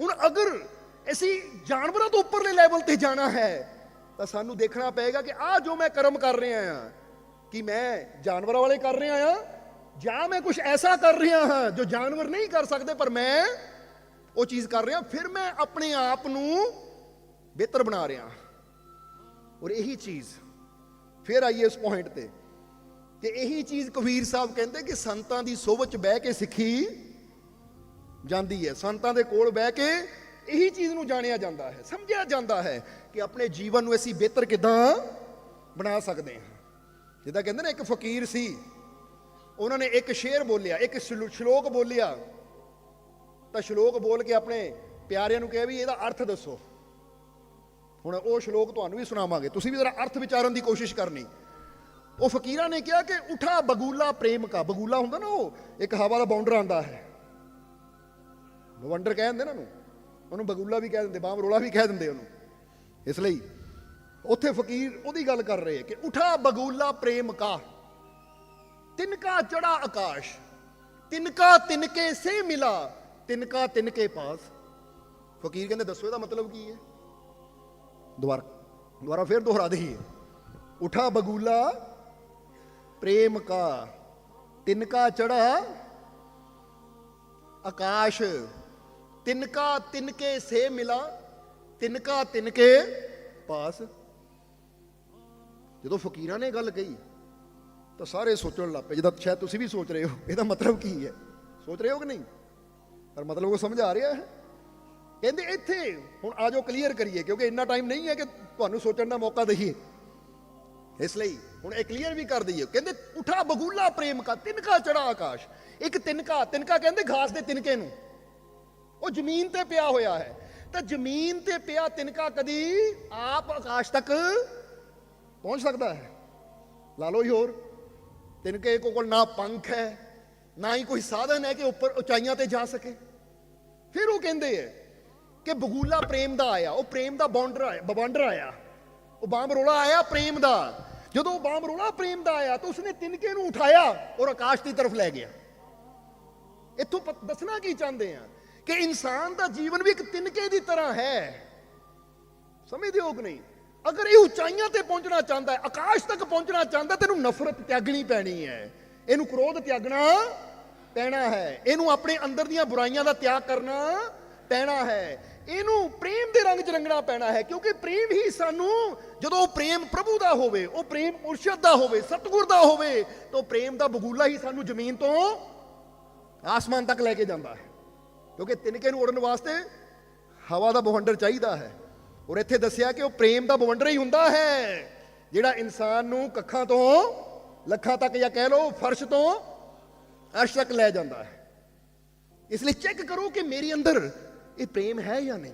ਹੁਣ ਅਗਰ ਅਸੀਂ ਜਾਨਵਰਾਂ ਤੋਂ ਉੱਪਰਲੇ ਲੈਵਲ ਤੇ ਜਾਣਾ ਹੈ, ਤਾਂ ਸਾਨੂੰ ਦੇਖਣਾ ਪਏਗਾ ਕਿ ਆਹ ਜੋ ਮੈਂ ਕਰਮ ਕਰ ਰਿਹਾ ਹਾਂ, ਕਿ ਮੈਂ ਜਾਨਵਰਾਂ ਵਾਲੇ ਕਰ ਰਿਹਾ ਹਾਂ, ਜਾਂ ਮੈਂ ਕੁਝ ਐਸਾ ਕਰ ਰਿਹਾ ਹਾਂ ਜੋ ਜਾਨਵਰ ਨਹੀਂ ਕਰ ਸਕਦੇ, ਪਰ ਮੈਂ ਉਹ ਚੀਜ਼ ਕਰ ਰਿਹਾ, ਫਿਰ ਮੈਂ ਆਪਣੇ ਆਪ ਨੂੰ ਬਿਹਤਰ ਬਣਾ ਰਿਹਾ ਔਰ ਇਹੀ ਚੀਜ਼ ਫਿਰ ਆਈਏ ਇਸ ਪੁਆਇੰਟ ਤੇ ਕਿ ਇਹੀ ਚੀਜ਼ ਕਬੀਰ ਸਾਹਿਬ ਕਹਿੰਦੇ ਕਿ ਸੰਤਾਂ ਦੀ ਸੋਭਤ ਚ ਬਹਿ ਕੇ ਸਿੱਖੀ ਜਾਂਦੀ ਹੈ। ਸੰਤਾਂ ਦੇ ਕੋਲ ਬਹਿ ਕੇ ਇਹੀ ਚੀਜ਼ ਨੂੰ ਜਾਣਿਆ ਜਾਂਦਾ ਹੈ, ਸਮਝਿਆ ਜਾਂਦਾ ਹੈ ਕਿ ਆਪਣੇ ਜੀਵਨ ਨੂੰ ਅਸੀਂ ਬਿਹਤਰ ਕਿਦਾਂ ਬਣਾ ਸਕਦੇ ਹਾਂ। ਜਿੱਦਾਂ ਕਹਿੰਦੇ ਨੇ ਇੱਕ ਫਕੀਰ ਸੀ, ਉਹਨਾਂ ਨੇ ਇੱਕ ਸ਼ੇਰ ਬੋਲਿਆ, ਇੱਕ ਸ਼ਲੋ- ਸ਼ਲੋਕ ਬੋਲਿਆ। ਤਾਂ ਸ਼ਲੋਕ ਬੋਲ ਕੇ ਆਪਣੇ ਪਿਆਰਿਆਂ ਨੂੰ ਕਿਹਾ ਵੀ ਇਹਦਾ ਅਰਥ ਦੱਸੋ। ਹੁਣ ਉਹ ਸ਼ਲੋਕ ਤੁਹਾਨੂੰ ਵੀ ਸੁਣਾਵਾਂਗੇ। ਤੁਸੀਂ ਵੀ ਜ਼ਰਾ ਅਰਥ ਵਿਚਾਰਨ ਦੀ ਕੋਸ਼ਿਸ਼ ਕਰਨੀ। ਉਹ ਫਕੀਰਾਂ ਨੇ ਕਿਹਾ ਕਿ ਉਠਾ ਬਗੂਲਾ ਪ੍ਰੇਮ ਕਾ। ਬਗੂਲਾ ਹੁੰਦਾ ਨਾ ਉਹ, ਇੱਕ ਹਵਾ ਦਾ ਬਾਉਂਡਰ ਆਂਦਾ ਹੈ। ਬਵੰਡਰ ਕਹਿ ਦਿੰਦੇ ਨਾ ਉਹਨੂੰ। ਉਹਨੂੰ ਬਗੂਲਾ ਵੀ ਕਹਿ ਦਿੰਦੇ ਬਾਮ ਰੋਲਾ ਵੀ ਕਹਿ ਦਿੰਦੇ ਉਹਨੂੰ। ਇਸ ਲਈ ਉੱਥੇ ਫਕੀਰ ਉਹਦੀ ਗੱਲ ਕਰ ਰਹੇ ਕਿ ਉਠਾ ਬਗੂਲਾ ਪ੍ਰੇਮ ਕਾ, ਤਿਨਕਾ ਚੜਾ ਆਕਾਸ਼, ਤਿਨਕਾ ਤਿਨਕੇ ਸੇ ਮਿਲਾ, ਤਿਨਕਾ ਤਿਨਕੇ ਪਾਸ। ਫਕੀਰ ਕਹਿੰਦੇ, ਦੱਸੋ ਇਹਦਾ ਮਤਲਬ ਕੀ ਹੈ? ਦੁਬਾਰਾ ਦੁਬਾਰਾ ਫਿਰ ਦੁਹਰਾ ਦਈਏ। ਉਠਾ ਬਗੂਲਾ ਪ੍ਰੇਮ ਕਾ, ਤਿਨਕਾ ਚੜਾ ਆਕਾਸ਼। ਤਿਨਕਾ ਤਿਨਕੇ ਸੇ ਮਿਲਾ, ਤਿਨਕਾ ਤਿਨਕੇ ਪਾਸ। ਜਦੋਂ ਫਕੀਰਾਂ ਨੇ ਗੱਲ ਕਹੀ, ਤਾਂ ਸਾਰੇ ਸੋਚਣ ਲੱਗ ਪਏ, ਜਿੱਦਾਂ ਸ਼ਾਇਦ ਤੁਸੀਂ ਵੀ ਸੋਚ ਰਹੇ ਹੋ, ਇਹਦਾ ਮਤਲਬ ਕੀ ਹੈ? ਸੋਚ ਰਹੇ ਹੋ ਕਿ ਨਹੀਂ? ਪਰ ਮਤਲਬ ਉਹ ਸਮਝ ਆ ਰਿਹਾ ਹੈ। ਕਹਿੰਦੇ ਇੱਥੇ, ਹੁਣ ਆਜੋ ਕਲੀਅਰ ਕਰੀਏ, ਕਿਉਂਕਿ ਇੰਨਾ ਟਾਈਮ ਨਹੀਂ ਹੈ ਕਿ ਤੁਹਾਨੂੰ ਸੋਚਣ ਦਾ ਮੌਕਾ ਦਈਏ। ਇਸ ਲਈ ਹੁਣ ਇਹ ਕਲੀਅਰ ਵੀ ਕਰ ਦਈਏ। ਕਹਿੰਦੇ ਉਠਾ ਬਗੂਲਾ ਪ੍ਰੇਮ ਕਾ, ਤਿਨਕਾ ਚੜਾ ਆਕਾਸ਼। ਇੱਕ ਤਿਨਕਾ ਤਿਨਕਾ ਕਹਿੰਦੇ ਘਾਸ ਦੇ ਤਿਨਕੇ ਨੂੰ। ਉਹ ਜ਼ਮੀਨ ਤੇ ਪਿਆ ਹੋਇਆ ਹੈ। ਤਾਂ ਜ਼ਮੀਨ ਤੇ ਪਿਆ ਤਿਨਕਾ ਕਦੀ ਆਪ ਆਕਾਸ਼ ਤੱਕ ਪਹੁੰਚ ਸਕਦਾ ਹੈ। ਲਾ ਲਓ ਹੀ ਹੋਰ, ਤਿਨਕੇ ਕੋਲ ਨਾ ਪੰਖ ਹੈ, ਨਾ ਹੀ ਕੋਈ ਸਾਧਨ ਹੈ ਕਿ ਉੱਪਰ ਉਚਾਈਆਂ ਤੇ ਜਾ ਸਕੇ। ਫਿਰ ਉਹ ਕਹਿੰਦੇ ਹੈ ਕਿ ਬਗੂਲਾ ਪ੍ਰੇਮ ਦਾ ਆਇਆ, ਉਹ ਪ੍ਰੇਮ ਦਾ ਬਾਉਂਡਰ ਆਇਆ, ਬਵੰਡਰ ਆਇਆ। ਉਹ ਬਾਮ ਰੋਲਾ ਆਇਆ ਪ੍ਰੇਮ ਦਾ। ਜਦੋਂ ਉਹ ਬਾਮ ਰੋਲਾ ਪ੍ਰੇਮ ਦਾ ਆਇਆ ਤਾਂ ਉਸਨੇ ਤਿਨਕੇ ਨੂੰ ਉਠਾਇਆ ਔਰ ਆਕਾਸ਼ ਦੀ ਤਰਫ ਲੈ ਗਿਆ। ਇੱਥੋਂ ਪ- ਦੱਸਣਾ ਕੀ ਚਾਹੁੰਦੇ ਆ? ਕਿ ਇਨਸਾਨ ਦਾ ਜੀਵਨ ਵੀ ਇੱਕ ਤਿਨਕੇ ਦੀ ਤਰ੍ਹਾਂ ਹੈ। ਸਮਝਦੇ ਹੋ ਕਿ ਨਹੀਂ। ਅਗਰ ਇਹ ਉਚਾਈਆਂ ਤੇ ਪਹੁੰਚਣਾ ਚਾਹੁੰਦਾ ਹੈ, ਆਕਾਸ਼ ਤੱਕ ਪਹੁੰਚਣਾ ਚਾਹੁੰਦਾ ਤੈਨੂੰ ਨਫ਼ਰਤ ਤਿਆਗਣੀ ਪੈਣੀ ਹੈ। ਇਹਨੂੰ ਕ੍ਰੋਧ ਤਿਆਗਣਾ ਪੈਣਾ ਹੈ। ਇਹਨੂੰ ਆਪਣੇ ਅੰਦਰ ਦੀਆਂ ਬੁਰਾਈਆਂ ਦਾ ਤਿਆਗ ਕਰਨਾ ਪੈਣਾ ਹੈ। ਇਹਨੂੰ ਪ੍ਰੇਮ ਦੇ ਰੰਗ 'ਚ ਰੰਗਣਾ ਪੈਣਾ ਹੈ, ਕਿਉਂਕਿ ਪ੍ਰੇਮ ਹੀ ਸਾਨੂੰ ਜਦੋਂ ਉਹ ਪ੍ਰੇਮ ਪ੍ਰਭੂ ਦਾ ਹੋਵੇ, ਉਹ ਪ੍ਰੇਮ ਮੁਰਸ਼ਦ ਦਾ ਹੋਵੇ, ਸਤਿਗੁਰ ਦਾ ਹੋਵੇ, ਤਾਂ ਉਹ ਪ੍ਰੇਮ ਦਾ ਬਗੂਲਾ ਹੀ ਸਾਨੂੰ ਜ਼ਮੀਨ ਤੋਂ ਆਸਮਾਨ ਤੱਕ ਲੈ ਕੇ ਜਾਂਦਾ ਹੈ। ਕਿਉਂਕਿ ਤਿਨਕੇ ਨੂੰ ਉੜਨ ਵਾਸਤੇ ਹਵਾ ਦਾ ਬਵੰਡਰ ਚਾਹੀਦਾ ਹੈ। ਔਰ ਇੱਥੇ ਦੱਸਿਆ ਕਿ ਉਹ ਪ੍ਰੇਮ ਦਾ ਬਵੰਡਰ ਹੀ ਹੁੰਦਾ ਹੈ। ਜਿਹੜਾ ਇਨਸਾਨ ਨੂੰ ਕੱਖਾਂ ਤੋਂ, ਲੱਖਾਂ ਤੱਕ ਜਾਂ ਕਹਿ ਲਓ ਫਰਸ਼ ਤੋਂ ਅਰਸ਼ ਤੱਕ ਲੈ ਜਾਂਦਾ ਹੈ। ਇਸ ਲਈ ਚੈੱਕ ਕਰੋ ਕਿ ਮੇਰੇ ਅੰਦਰ ਇਹ ਪ੍ਰੇਮ ਹੈ ਜਾਂ ਨਹੀਂ।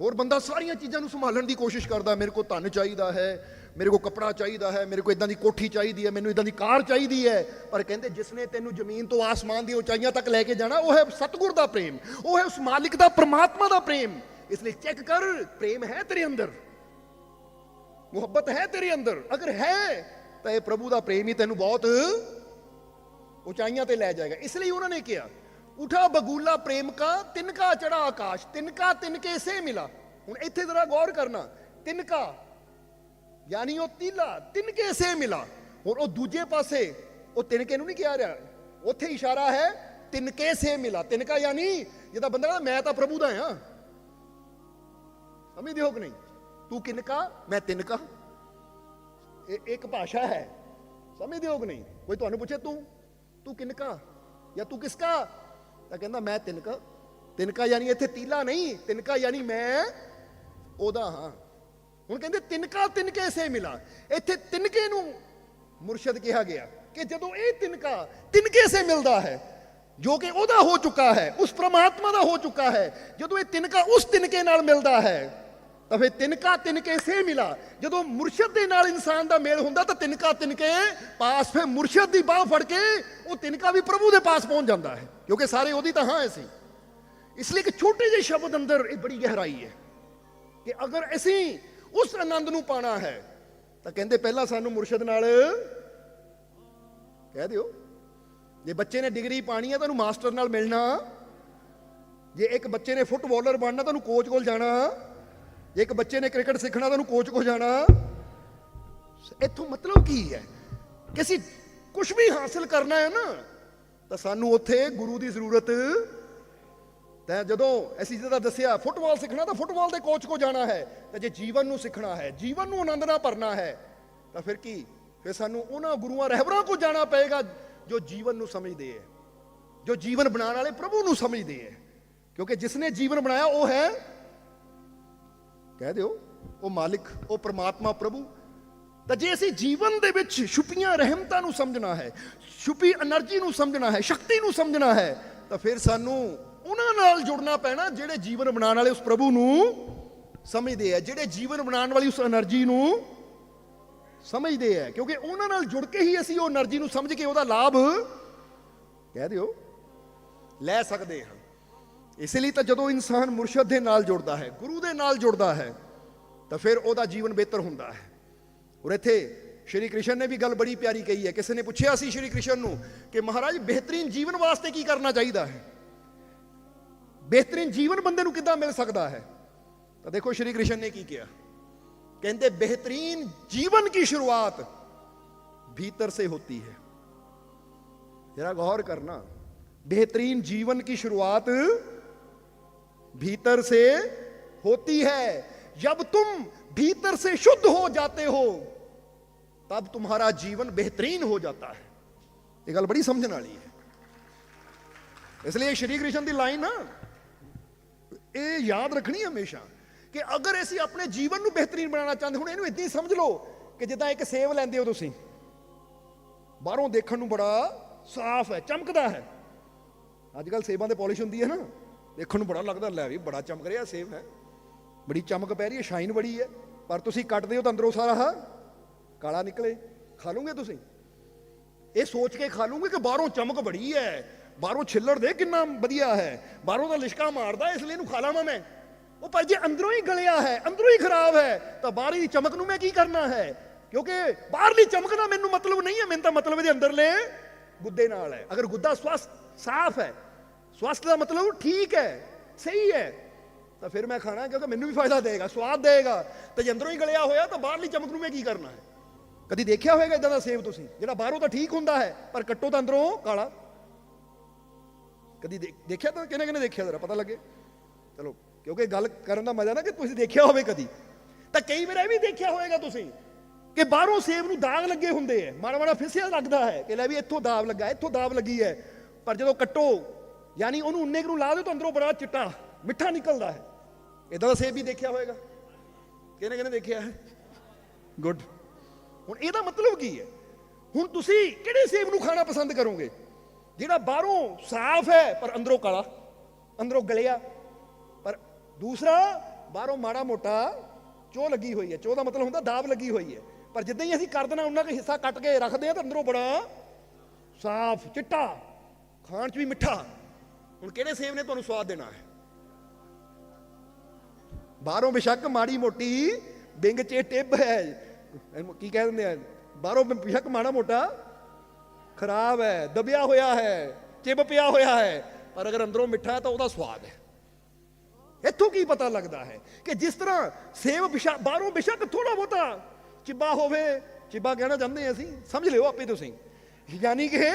ਹੋਰ ਬੰਦਾ ਸਾਰੀਆਂ ਚੀਜ਼ਾਂ ਨੂੰ ਸੰਭਾਲਣ ਦੀ ਕੋਸ਼ਿਸ਼ ਕਰਦਾ, ਮੇਰੇ ਕੋਲ ਧਨ ਚਾਹੀਦਾ ਹੈ ਮੇਰੇ ਕੋਲ ਕੱਪੜਾ ਚਾਹੀਦਾ ਹੈ, ਮੇਰੇ ਕੋਲ ਇਦਾਂ ਦੀ ਕੋਠੀ ਚਾਹੀਦੀ ਹੈ, ਮੈਨੂੰ ਇਦਾਂ ਦੀ ਕਾਰ ਚਾਹੀਦੀ ਹੈ। ਪਰ ਕਹਿੰਦੇ ਜਿਸਨੇ ਤੈਨੂੰ ਜ਼ਮੀਨ ਤੋਂ ਆਸਮਾਨ ਦੀ ਉਚਾਈਆਂ ਤੱਕ ਲੈ ਕੇ ਜਾਣਾ, ਉਹ ਹੈ ਸਤਿਗੁਰ ਦਾ ਪ੍ਰੇਮ, ਉਹ ਹੈ ਉਸ ਮਾਲਿਕ ਦਾ ਪ੍ਰਮਾਤਮਾ ਦਾ ਪ੍ਰੇਮ। ਇਸ ਲਈ ਚੈੱਕ ਕਰ, ਪ੍ਰੇਮ ਹੈ ਤੇਰੇ ਅੰਦਰ। ਮੁਹੱਬਤ ਹੈ ਤੇਰੇ ਅੰਦਰ। ਅਗਰ ਹੈ, ਤਾਂ ਇਹ ਪ੍ਰਭੂ ਦਾ ਪ੍ਰੇਮ ਹੀ ਤੈਨੂੰ ਬਹੁਤ ਉਚਾਈਆਂ ਤੇ ਲੈ ਜਾਏਗਾ। ਇਸ ਲਈ ਉਹਨਾਂ ਨੇ ਕਿਹਾ, ਉਠਾ ਬਗੂਲਾ ਪ੍ਰੇਮ ਕਾ ਤਿਨਕਾ ਚੜਾ ਆਕਾਸ਼ ਤਿਨਕਾ ਤਿਨਕੇ ਸੇ ਮਿਲਾ। ਹੁਣ ਇੱਥੇ ਜ਼ਰਾ ਗੌਰ ਕਰਨਾ ਤਿਨਕਾ ਯਾਨੀ ਉਹ ਤੀਲਾ ਤਿਨਕੇ ਸੇ ਮਿਲਾ। ਹੁਣ ਉਹ ਦੂਜੇ ਪਾਸੇ, ਉਹ ਤਿਨਕੇ ਨੂੰ ਨਹੀਂ ਕਿਹਾ ਰਿਹਾ। ਉੱਥੇ ਇਸ਼ਾਰਾ ਹੈ ਤਿਨਕੇ ਸੇ ਮਿਲਾ। ਤਿਨਕਾ ਯਾਨੀ ਜਿਹਦਾ ਬੰਦਾ ਕਹਿੰਦਾ ਮੈਂ ਤਾਂ ਪ੍ਰਭੂ ਦਾ ਹਾਂ। ਸਮਝਦੇ ਹੋ ਕਿ ਨਹੀਂ? ਤੂੰ ਕਿਨਕਾ ਮੈਂ ਤਿਨਕਾ ਇਹ ਇੱਕ ਭਾਸ਼ਾ ਹੈ। ਸਮਝਦੇ ਹੋ ਕਿ ਨਹੀਂ? ਕੋਈ ਤੁਹਾਨੂੰ ਪੁੱਛੇ ਤੂੰ? ਤੂੰ ਕਿਨਕਾ ਜਾਂ ਤੂੰ ਕਿਸਕਾ ਤਾਂ ਕਹਿੰਦਾ, ਮੈਂ ਤਿਨਕਾ ਤਿਨਕਾ ਯਾਨੀ ਇੱਥੇ ਤੀਲਾ ਨਹੀਂ ਤਿਨਕਾ ਯਾਨੀ ਮੈਂ ਉਹਦਾ ਹਾਂ। ਹੁਣ ਕਹਿੰਦੇ ਤਿਨਕਾ ਤਿਨਕੇ ਸੇ ਮਿਲਾ। ਇੱਥੇ ਤਿਨਕੇ ਨੂੰ ਮੁਰਸ਼ਦ ਕਿਹਾ ਗਿਆ ਕਿ ਜਦੋਂ ਇਹ ਤਿਨਕਾ ਤਿਨਕੇ ਸੇ ਮਿਲਦਾ ਹੈ, ਜੋ ਕਿ ਉਹਦਾ ਹੋ ਚੁੱਕਾ ਹੈ, ਉਸ ਪ੍ਰਮਾਤਮਾ ਦਾ ਹੋ ਚੁੱਕਾ ਹੈ, ਜਦੋਂ ਇਹ ਤਿਨਕਾ ਉਸ ਤਿਨਕੇ ਨਾਲ ਮਿਲਦਾ ਹੈ, ਤਾਂ ਫਿਰ ਤਿਨਕਾ ਤਿਨਕੇ ਸੇ ਮਿਲਾ। ਜਦੋਂ ਮੁਰਸ਼ਦ ਦੇ ਨਾਲ ਇਨਸਾਨ ਦਾ ਮੇਲ ਹੁੰਦਾ ਤਾਂ ਤਿਨਕਾ ਤਿਨਕੇ ਪਾਸ ਫਿਰ ਮੁਰਸ਼ਦ ਦੀ ਬਾਹ ਫੜ ਕੇ ਉਹ ਤਿਨਕਾ ਵੀ ਪ੍ਰਭੂ ਦੇ ਪਾਸ ਪਹੁੰਚ ਜਾਂਦਾ ਹੈ, ਕਿਉਂਕਿ ਸਾਰੇ ਉਹਦੀ ਤਾਂ ਹਾਂ ਸੀ ਇਸ ਲਈ ਇੱਕ ਛੋਟੇ ਜਿਹੇ ਸ਼ਬਦ ਅੰਦਰ ਇਹ ਬੜੀ ਗਹਿਰਾਈ ਹੈ ਕਿ ਅਗਰ ਅਸੀਂ ਉਸ ਆਨੰਦ ਨੂੰ ਪਾਣਾ ਹੈ। ਤਾਂ ਕਹਿੰਦੇ ਪਹਿਲਾਂ ਸਾਨੂੰ ਮੁਰਸ਼ਦ ਨਾਲ ਕਹਿ ਦਿਓ। ਜੇ ਬੱਚੇ ਨੇ ਡਿਗਰੀ ਪਾਣੀ ਹੈ ਤਾਂ ਉਹਨੂੰ ਮਾਸਟਰ ਨਾਲ ਮਿਲਣਾ। ਜੇ ਇੱਕ ਬੱਚੇ ਨੇ ਫੁੱਟਬਾਲਰ ਬਣਨਾ ਤਾਂ ਉਹਨੂੰ ਕੋਚ ਕੋਲ ਜਾਣਾ। ਜੇ ਇੱਕ ਬੱਚੇ ਨੇ ਕ੍ਰਿਕਟ ਸਿੱਖਣਾ ਤਾਂ ਉਹਨੂੰ ਕੋਚ ਕੋਲ ਜਾਣਾ। ਇੱਥੋਂ ਮਤਲਬ ਕੀ ਹੈ ਕਿ ਅਸੀਂ ਕੁਝ ਵੀ ਹਾਸਲ ਕਰਨਾ ਹੈ ਨਾ, ਤਾਂ ਸਾਨੂੰ ਉੱਥੇ ਗੁਰੂ ਦੀ ਜ਼ਰੂਰਤ ਤਾਂ ਜਦੋਂ ਅਸੀਂ ਜਿਹਦਾ ਦੱਸਿਆ, ਫੁੱਟਬਾਲ ਸਿੱਖਣਾ ਤਾਂ ਫੁੱਟਬਾਲ ਦੇ ਕੋਚ ਕੋ ਜਾਣਾ ਹੈ, ਤਾਂ ਜੇ ਜੀਵਨ ਨੂੰ ਸਿੱਖਣਾ ਹੈ, ਜੀਵਨ ਨੂੰ ਆਨੰਦ ਨਾਲ ਭਰਨਾ ਹੈ, ਤਾਂ ਫਿਰ ਕੀ? ਫਿਰ ਸਾਨੂੰ ਉਹਨਾਂ ਗੁਰੂਆਂ ਰਹਿਬਰਾਂ ਕੋ ਜਾਣਾ ਪਏਗਾ ਜੋ ਜੀਵਨ ਨੂੰ ਸਮਝਦੇ ਹੈ, ਜੋ ਜੀਵਨ ਬਣਾਉਣ ਵਾਲੇ ਪ੍ਰਭੂ ਨੂੰ ਸਮਝਦੇ ਹੈ। ਕਿਉਂਕਿ ਜਿਸ ਨੇ ਜੀਵਨ ਬਣਾਇਆ, ਉਹ ਹੈ, ਕਹਿ ਦਿਓ, ਉਹ ਮਾਲਿਕ, ਉਹ ਪ੍ਰਮਾਤਮਾ ਪ੍ਰਭੂ। ਤਾਂ ਜੇ ਅਸੀਂ ਜੀਵਨ ਦੇ ਵਿੱਚ ਛੁਪੀਆਂ ਰਹਿਮਤਾਂ ਨੂੰ ਸਮਝਣਾ ਹੈ, ਛੁਪੀ એનર્ਜੀ ਨੂੰ ਸਮਝਣਾ ਹੈ, ਸ਼ਕਤੀ ਨੂੰ ਸਮਝਣਾ ਹੈ, ਤਾਂ ਫਿਰ ਸਾਨੂੰ ਉਹਨਾਂ ਨਾਲ ਜੁੜਨਾ ਪੈਣਾ ਜਿਹੜੇ ਜੀਵਨ ਬਣਾਉਣ ਵਾਲੇ ਉਸ ਪ੍ਰਭੂ ਨੂੰ ਸਮਝਦੇ ਆ, ਜਿਹੜੇ ਜੀਵਨ ਬਣਾਉਣ ਵਾਲੀ ਉਸ એનર્ਜੀ ਨੂੰ ਸਮਝਦੇ ਆ। ਕਿਉਂਕਿ ਉਹਨਾਂ ਨਾਲ ਜੁੜ ਕੇ ਹੀ ਅਸੀਂ ਉਹ એનર્ਜੀ ਨੂੰ ਸਮਝ ਕੇ ਉਹਦਾ ਲਾਭ ਕਹਿ ਦਿਓ, ਲੈ ਸਕਦੇ ਹਾਂ। ਇਸ ਲਈ ਤਾਂ ਜਦੋਂ ਇਨਸਾਨ ਮੁਰਸ਼ਦ ਦੇ ਨਾਲ ਜੁੜਦਾ ਹੈ, ਗੁਰੂ ਦੇ ਨਾਲ ਜੁੜਦਾ ਹੈ, ਤਾਂ ਫਿਰ ਉਹਦਾ ਜੀਵਨ ਬਿਹਤਰ ਹੁੰਦਾ ਹੈ। ਔਰ ਇੱਥੇ ਸ਼੍ਰੀ ਕ੍ਰਿਸ਼ਨ ਨੇ ਵੀ ਗੱਲ ਬੜੀ ਪਿਆਰੀ ਕਹੀ ਹੈ। ਕਿਸੇ ਨੇ ਪੁੱਛਿਆ ਸੀ ਸ਼੍ਰੀ ਕ੍ਰਿਸ਼ਨ ਨੂੰ ਕਿ ਮਹਾਰਾਜ, ਬਿਹਤਰੀਨ ਜੀਵਨ ਵਾਸਤੇ ਕੀ ਕਰਨਾ ਚਾਹੀਦਾ ਹੈ? ਬਿਹਤਰੀਨ ਜੀਵਨ ਬੰਦੇ ਨੂੰ ਕਿੱਦਾਂ ਮਿਲ ਸਕਦਾ ਹੈ ਤਾਂ ਦੇਖੋ ਸ਼੍ਰੀ ਕ੍ਰਿਸ਼ਨ ਨੇ ਕੀ ਕਿਹਾ ਕਹਿੰਦੇ बेहतरीन जीवन की शुरुआत भीतर से होती है जरा गौर करना बेहतरीन जीवन की शुरुआत भीतर से होती है जब तुम भीतर से शुद्ध हो जाते हो तब तुम्हारा जीवन बेहतरीन हो जाता है ये गल बड़ी समझने वाली है इसलिए श्री कृष्ण की लाइन ना ਇਹ ਯਾਦ ਰੱਖਣੀ ਹਮੇਸ਼ਾ ਕਿ ਅਗਰ ਅਸੀਂ ਆਪਣੇ ਜੀਵਨ ਨੂੰ ਬਿਹਤਰੀਨ ਬਣਾਉਣਾ ਚਾਹੁੰਦੇ ਹੁਣ ਇਹਨੂੰ ਇਦਾਂ ਹੀ ਸਮਝ ਲਓ ਕਿ ਜਿੱਦਾਂ ਇੱਕ ਸੇਬ ਲੈਂਦੇ ਹੋ ਤੁਸੀਂ, ਬਾਹਰੋਂ ਦੇਖਣ ਨੂੰ ਬੜਾ ਸਾਫ਼ ਹੈ, ਚਮਕਦਾ ਹੈ। ਅੱਜ ਕੱਲ ਸੇਬਾਂ ਤੇ ਪਾਲਿਸ਼ ਹੁੰਦੀ ਹੈ ਨਾ, ਦੇਖਣ ਨੂੰ ਬੜਾ ਲੱਗਦਾ, ਲੈ ਵੀ ਬੜਾ ਚਮਕ ਰਿਹਾ ਸੇਬ ਹੈ। ਬੜੀ ਚਮਕ ਪੈ ਰਹੀ ਹੈ, ਸ਼ਾਈਨ ਬੜੀ ਹੈ, ਪਰ ਤੁਸੀਂ ਕੱਟਦੇ ਹੋ ਤਾਂ ਅੰਦਰੋਂ ਸਾਰਾ ਹਾ, ਕਾਲਾ ਨਿਕਲੇ, ਖਾ ਲਓਗੇ ਤੁਸੀਂ? ਇਹ ਸੋਚ ਕੇ ਖਾ ਲੂੰਗੇ ਕਿ ਬਾਹਰੋਂ ਚਮਕ ਬੜੀ ਹੈ ਬਾਹਰੋਂ ਛਿੱਲੜ ਦੇ ਕਿੰਨਾ ਵਧੀਆ ਹੈ। ਬਾਹਰੋਂ ਦਾ ਲਿਸ਼ਕਾ ਮਾਰਦਾ, ਇਸ ਲਈ ਇਹਨੂੰ ਖਾ ਲਾਵਾਂ ਮੈਂ। ਉਹ ਭਾਈ ਜੇ, ਅੰਦਰੋਂ ਹੀ ਗਲਿਆ ਹੈ, ਅੰਦਰੋਂ ਹੀ ਖਰਾਬ ਹੈ। ਤਾਂ ਬਾਹਰੀ ਚਮਕ ਨੂੰ ਮੈਂ ਕੀ ਕਰਨਾ ਹੈ? ਕਿਉਂਕਿ ਬਾਹਰਲੀ ਚਮਕ ਦਾ ਮੈਨੂੰ ਮਤਲਬ ਨਹੀਂ ਹੈ, ਮੈਨੂੰ ਤਾਂ ਮਤਲਬ ਇਹਦੇ ਅੰਦਰਲੇ ਗੁੱਦੇ ਨਾਲ ਹੈ। ਅਗਰ ਗੁੱਦਾ ਸਵਸਥ ਸਾਫ਼ ਹੈ ਸਵਸਥ ਦਾ ਮਤਲਬ ਠੀਕ ਹੈ, ਸਹੀ ਹੈ, ਤਾਂ ਫਿਰ ਮੈਂ ਖਾਣਾ ਕਿਉਂਕਿ ਮੈਨੂੰ ਵੀ ਫਾਇਦਾ ਦੇਗਾ, ਸਵਾਦ ਦੇਗਾ। ਤੇ ਜੇ ਅੰਦਰੋਂ ਹੀ ਗਲਿਆ ਹੋਇਆ, ਤਾਂ ਬਾਹਰਲੀ ਚਮਕ ਨੂੰ ਮੈਂ ਕੀ ਕਰਨਾ ਹੈ? ਕਦੀ ਦੇਖਿਆ ਹੋਵੇਗਾ ਇਦਾਂ ਦਾ ਸੇਬ ਤੁਸੀਂ? ਜਿਹੜਾ ਬਾਹਰੋਂ ਤਾਂ ਠੀਕ ਹੁੰਦਾ ਹੈ, ਪਰ ਕੱਟੋ ਤਾਂ ਅੰਦਰੋਂ ਕਾਲਾ। ਕਦੀ ਦੇਖ- ਦੇਖਿਆ ਤਾਂ ਕਿਹਨੇ ਕਿਹਨੇ ਦੇਖਿਆ, ਜ਼ਰਾ ਪਤਾ ਲੱਗੇ। ਚਲੋ, ਕਿਉਂਕਿ ਗੱਲ ਕਰਨ ਦਾ ਮਜ਼ਾ ਨਾ ਕਿ ਤੁਸੀਂ ਦੇਖਿਆ ਹੋਵੇ ਕਦੀ। ਤਾਂ ਕਈ ਵਾਰ ਇਹ ਵੀ ਦੇਖਿਆ ਹੋਵੇਗਾ ਤੁਸੀਂ ਕਿ ਬਾਹਰੋਂ ਸੇਬ ਨੂੰ ਦਾਗ ਲੱਗੇ ਹੁੰਦੇ ਐ ਮਾੜਾ ਮਾੜਾ ਫਿਸਿਆ ਲੱਗਦਾ ਹੈ ਕਿ ਲੈ ਵੀ ਇੱਥੋਂ ਦਾਗ ਲੱਗਾ, ਇੱਥੋਂ ਦਾਗ ਲੱਗੀ ਹੈ। ਪਰ ਜਦੋਂ ਕੱਟੋ, ਯਾਨੀ ਉਹਨੂੰ ਉਨੇ ਕੁ ਨੂੰ ਲਾ ਦਿਓ ਤਾਂ ਅੰਦਰੋਂ ਬੜਾ ਚਿੱਟਾ, ਮਿੱਠਾ ਨਿਕਲਦਾ ਹੈ। ਇਦਾਂ ਦਾ ਸੇਬ ਵੀ ਦੇਖਿਆ ਹੋਵੇਗਾ। ਕਿਹਨੇ ਕਿਹਨੇ ਦੇਖਿਆ ਹੈ? ਗੁੱਡ ਹੁਣ ਇਹਦਾ ਮਤਲਬ ਕੀ ਹੈ? ਹੁਣ ਤੁਸੀਂ ਕਿਹੜੇ ਸੇਬ ਨੂੰ ਖਾਣਾ ਪਸੰਦ ਕਰੋਗੇ? ਜਿਹੜਾ ਬਾਹਰੋਂ ਸਾਫ਼ ਹੈ, ਪਰ ਅੰਦਰੋਂ ਕਾਲਾ, ਅੰਦਰੋਂ ਗਲਿਆ। ਪਰ ਦੂਸਰਾ, ਬਾਹਰੋਂ ਮਾੜਾ ਮੋਟਾ ਚੋ ਲੱਗੀ ਹੋਈ ਹੈ। ਚੋ ਦਾ ਮਤਲਬ ਹੁੰਦਾ ਦਾਬ ਲੱਗੀ ਹੋਈ ਹੈ। ਪਰ ਜਿੱਦਾਂ ਹੀ ਅਸੀਂ ਕਰ ਦੇਣਾ, ਉਹਨਾਂ ਦਾ ਹਿੱਸਾ ਕੱਟ ਕੇ ਰੱਖਦੇ ਆ ਤਾਂ ਅੰਦਰੋਂ ਬੜਾ ਸਾਫ਼, ਚਿੱਟਾ, ਖਾਣ 'ਚ ਵੀ ਮਿੱਠਾ। ਹੁਣ ਕਿਹੜੇ ਸੇਬ ਨੇ ਤੁਹਾਨੂੰ ਸਵਾਦ ਦੇਣਾ ਹੈ? ਬਾਹਰੋਂ ਬੇਸ਼ੱਕ ਮਾੜੀ ਮੋਟੀ ਬਿੰਗ 'ਚ ਟਿੱਬ ਹੈ। ਕੀ ਕਹਿ ਦਿੰਦੇ ਆ? ਬਾਹਰੋਂ ਬੇਸ਼ੱਕ ਮਾੜਾ ਮੋਟਾ ਖਰਾਬ ਹੈ, ਦਬਿਆ ਹੋਇਆ ਹੈ, ਚਿਬ ਪਿਆ ਹੋਇਆ ਹੈ, ਪਰ ਅਗਰ ਅੰਦਰੋਂ ਮਿੱਠਾ ਹੈ ਤਾਂ ਉਹਦਾ ਸਵਾਦ ਹੈ। ਇੱਥੋਂ ਕੀ ਪਤਾ ਲੱਗਦਾ ਹੈ ਕਿ ਜਿਸ ਤਰ੍ਹਾਂ ਸੇਵ ਬਿਸ਼ਾ ਬਾਹਰੋਂ ਬਿਸ਼ੱਕ ਥੋੜਾ ਬਹੁਤਾ ਚਿੱਬਾ ਹੋਵੇ, ਚਿੱਬਾ ਕਹਿਣਾ ਚਾਹੁੰਦੇ ਹਾਂ ਅਸੀਂ, ਸਮਝ ਲਿਓ ਆਪੇ ਤੁਸੀਂ। ਯਾਨੀ ਕਿ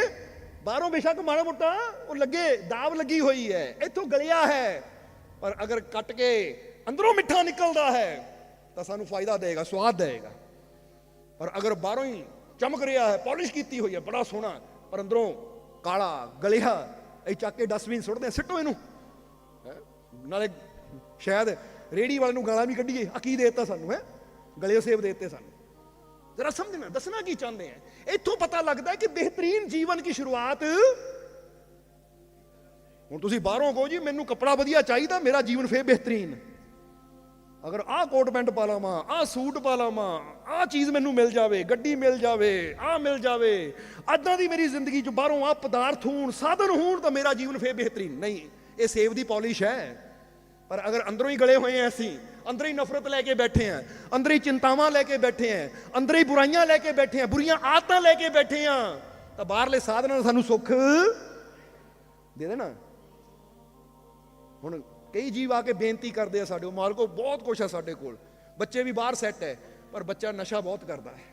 ਬਾਹਰੋਂ ਬਿਸ਼ੱਕ ਮਾੜਾ ਮੋਟਾ, ਉਹ ਲੱਗੇ, ਦਾਬ ਲੱਗੀ ਹੋਈ ਹੈ, ਇੱਥੋਂ ਗਲਿਆ ਹੈ, ਪਰ ਅਗਰ ਕੱਟ ਕੇ ਅੰਦਰੋਂ ਮਿੱਠਾ ਨਿਕਲਦਾ ਹੈ, ਤਾਂ ਸਾਨੂੰ ਫਾਇਦਾ ਦੇਗਾ, ਸਵਾਦ ਦੇਗਾ। ਪਰ ਅਗਰ ਬਾਹਰੋਂ ਹੀ ਚਮਕ ਰਿਹਾ ਹੈ ਪਾਲਿਸ਼ ਕੀਤੀ ਹੋਈ ਹੈ ਬੜਾ ਸੋਹਣਾ ਪਰ ਅੰਦਰੋਂ ਕਾਲਾ ਗਲਿਆ ਇਹ ਚੱਕ ਕੇ ਡਸਟਬਿਨ ਸੁੱਟਦੇ ਆ, ਸਿੱਟੋ ਇਹਨੂੰ। ਨਾਲੇ ਸ਼ਾਇਦ ਰੇੜੀ ਵਾਲੇ ਨੂੰ ਗਾਲਾਂ ਵੀ ਕੱਢੀਏ ਆ ਕੀ ਦੇਤਾ ਸਾਨੂੰ ਹੈ? ਗਲੇ ਸੇਬ ਦੇਤੇ ਸਾਨੂੰ। ਜਰਾ ਸਮਝਣਾ ਦੱਸਣਾ ਕੀ ਚਾਹੁੰਦੇ ਆ? ਇੱਥੋਂ ਪਤਾ ਲੱਗਦਾ ਹੈ ਕਿ ਬਿਹਤਰੀਨ ਜੀਵਨ ਦੀ ਸ਼ੁਰੂਆਤ ਹੁਣ ਤੁਸੀਂ ਬਾਹਰੋਂ ਕਹੋ ਜੀ ਮੈਨੂੰ ਕੱਪੜਾ ਵਧੀਆ ਚਾਹੀਦਾ ਮੇਰਾ ਜੀਵਨ ਫੇਰ ਬਿਹਤਰੀਨ। ਅਗਰ ਆਹ ਕੋਟ ਪੈਂਟ ਪਾ ਲਵਾਂ, ਆਹ ਸੂਟ ਪਾ ਲਾਵਾਂ, ਆਹ ਚੀਜ਼ ਮੈਨੂੰ ਮਿਲ ਜਾਵੇ, ਗੱਡੀ ਮਿਲ ਜਾਵੇ, ਆਹ ਮਿਲ ਜਾਵੇ ਅੱਦਾਂ ਦੀ ਮੇਰੀ ਜ਼ਿੰਦਗੀ 'ਚ ਬਾਹਰੋਂ ਆਹ ਪਦਾਰਥ ਹੋਣ, ਸਾਧਨ ਹੋਣ ਤਾਂ ਮੇਰਾ ਜੀਵਨ ਫੇਰ ਬਿਹਤਰੀਨ। ਨਹੀਂ, ਇਹ ਸੇਵ ਦੀ ਪਾਲਿਸ਼ ਹੈ। ਪਰ ਅਗਰ ਅੰਦਰੋਂ ਹੀ ਗਲੇ ਹੋਏ ਆ ਅਸੀਂ, ਅੰਦਰ ਹੀ ਨਫ਼ਰਤ ਲੈ ਕੇ ਬੈਠੇ ਆ ਅੰਦਰ ਹੀ ਚਿੰਤਾਵਾਂ ਲੈ ਕੇ ਬੈਠੇ ਆ ਅੰਦਰ ਹੀ ਬੁਰਾਈਆਂ ਲੈ ਕੇ ਬੈਠੇ ਆ ਬੁਰੀਆਂ ਆਦਤਾਂ ਲੈ ਕੇ ਬੈਠੇ ਆ ਤਾਂ ਬਾਹਰਲੇ ਸਾਧਨਾਂ ਨਾਲ ਸਾਨੂੰ ਸੁੱਖ ਦੇ ਦੇਣਾ। ਹੁਣ ਕਈ ਜੀਵ ਆ ਕੇ ਬੇਨਤੀ ਕਰਦੇ ਆ ਸਾਡੇ ਕੋਲ ਮਾਲਕੋ ਬਹੁਤ ਕੁਛ ਆ ਸਾਡੇ ਕੋਲ ਬੱਚੇ ਵੀ ਬਾਹਰ ਸੈੱਟ ਹੈ ਪਰ ਬੱਚਾ ਨਸ਼ਾ ਬਹੁਤ ਕਰਦਾ ਹੈ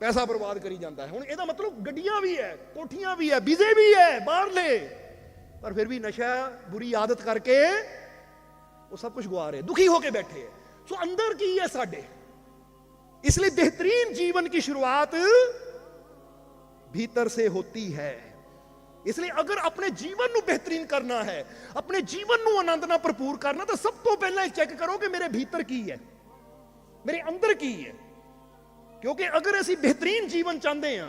ਪੈਸਾ ਬਰਬਾਦ ਕਰੀ ਜਾਂਦਾ ਹੈ ਹੁਣ ਇਹਦਾ ਮਤਲਬ ਗੱਡੀਆਂ ਵੀ ਹੈ ਕੋਠੀਆਂ ਵੀ ਹੈ ਵੀਜ਼ੇ ਵੀ ਹੈ ਬਾਹਰਲੇ ਪਰ ਫਿਰ ਵੀ ਨਸ਼ਾ ਬੁਰੀ ਆਦਤ ਕਰਕੇ ਉਹ ਸਭ ਕੁਝ ਗਵਾ ਰਹੇ ਦੁਖੀ ਹੋ ਕੇ ਬੈਠੇ ਹੈ ਸੋ ਅੰਦਰ ਕੀ ਹੈ ਸਾਡੇ इसलिए बेहतरीन जीवन की शुरुआत भीतर से होती है इसलिए अगर अपने जीवन ਨੂੰ ਬਿਹਤਰੀਨ ਕਰਨਾ ਹੈ ਆਪਣੇ ਜੀਵਨ ਨੂੰ ਆਨੰਦ ਨਾਲ ਭਰਪੂਰ ਕਰਨਾ ਤਾਂ ਸਭ ਤੋਂ ਪਹਿਲਾਂ ਇਹ ਚੈੱਕ ਕਰੋ ਕਿ ਮੇਰੇ ਭੀਤਰ ਕੀ ਹੈ ਮੇਰੇ ਅੰਦਰ ਕੀ ਹੈ ਕਿਉਂਕਿ ਅਗਰ ਅਸੀਂ ਬਿਹਤਰੀਨ ਜੀਵਨ ਚਾਹੁੰਦੇ ਹਾਂ